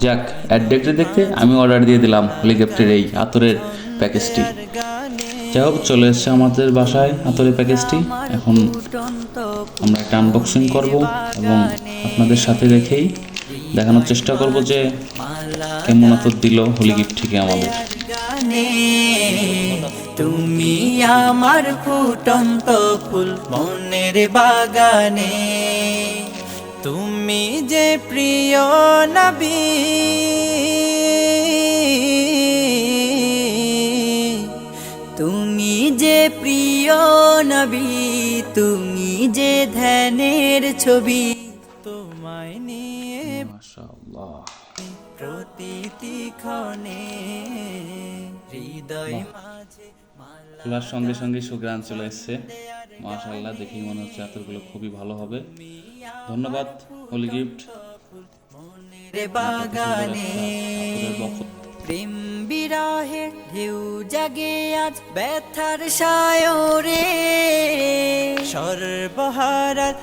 যাক অ্যাড দেখতে দেখতে আমি অর্ডার দিয়ে দিলাম হেলিকপ্টারের এই আতরের প্যাকেজটি যাই হোক, চলে এসছে আমাদের বাসায় আতরের প্যাকেজটি এখন আমরা একটা আনবক্সিং করব এবং আপনাদের সাথে রেখেই দেখানোর চেষ্টা করব যে কেমন আতর দিল হোলি গিফট থেকে আমাদের তুমি আমার ফুটন্ত ফুল মনের বাগানে। তুমি যে প্রিয় নবী। তুমি যে প্রিয় নবী তুমি যে ধ্যানের ছবি। তোমায় নিয়ে প্রতিটি ক্ষণে হৃদয় মাঝে খোলার সঙ্গে সঙ্গে সুগ্রান চলে এসছে। মাশাআল্লাহ দেখেই মনে হচ্ছে আতরগুলো খুবই ভালো হবে। ধন্যবাদ হোলি গিফট মনের বাগানে প্রেম বিরহে ঢেউ জাগে আজ ব্যথার সায়রে। সর্বহারার